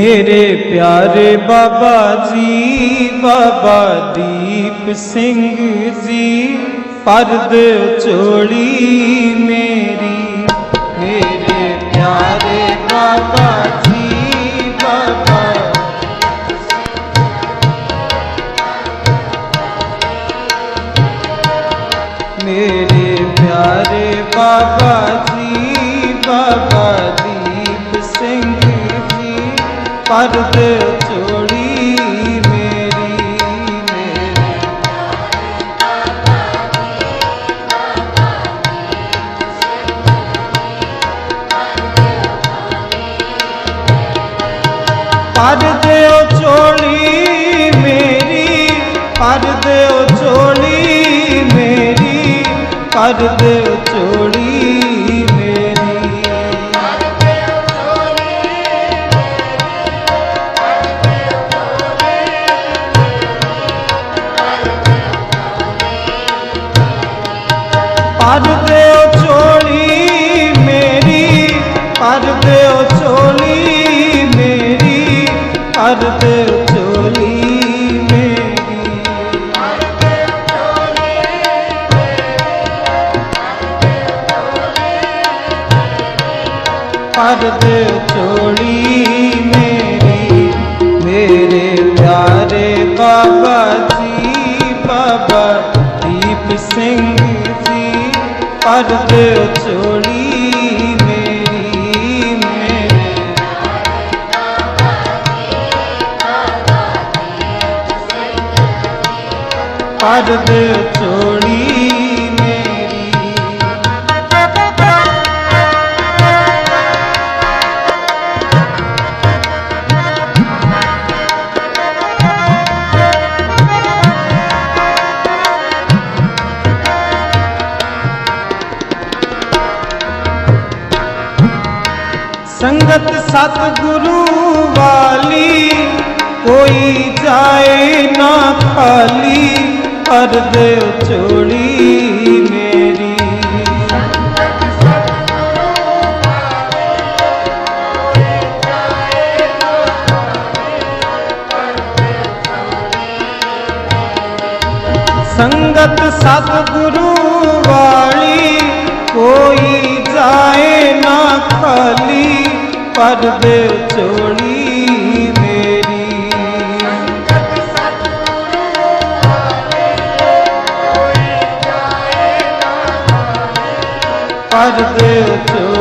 ਮੇਰੇ ਪਿਆਰੇ ਬਾਬਾ ਜੀ, ਬਾਬਾ ਦੀਪ ਸਿੰਘ ਜੀ, ਪਰਦ ਚੋੜੀ ਮੇਰੀ। ਮੇਰੇ ਪਿਆਰੇ ਬਾਬਾ ਜੀ, ਬਾਬਾ ਮੇਰੇ ਪਿਆਰੇ ਬਾਬਾ ਪਰਦੇ ਚੋੜੀ ਮੇਰੀ ਪਰਦੇ ਪਰਦਿਓ ਚੋਲੀ ਮੇਰੀ ਪਰਦਿਓ ਚੋੜੀ ਮੇਰੀ ਪਰਦੇ ਪਰਦਿਓ ਚੋਲੀ ਮੇਰੀ ਪਰਦਿਓ ਚੋਲੀ ਮੇਰੀ ਪਰਦਿਓ ਚੋਲੀ ਮੇਰੀ। ਪਰਦਿਓ ਚੋਲੀ ਮੇਰੀ, ਮੇਰੇ ਪਿਆਰੇ ਬਾਬਾ ਜੀ, ਬਾਬਾ ਦੀਪ ਸਿੰਘ ਜੀ। ਪਰਦਿਓ ਚੋਲੀ ਮੇਰੀ ਮੇਰੇ ਪਰਦਿਓ ਚੋਲੀ ਸੰਗਤ ਸਤਿਗੁਰੂ ਵਾਲੀ, ਕੋਈ ਜਾਏ ਨਾ ਖਾਲੀ ਪਰਦੇ ਚੋਲੀ ਮੇਰੀ। ਸੰਗਤ ਸਤਿਗੁਰੂ ਵਾਲੀ, ਕੋਈ ਜਾਏ ਪਰਦੇ ਚੋਲੀ ਮੇਰੀ। ਪਰਦੇ ਚੋਲੀ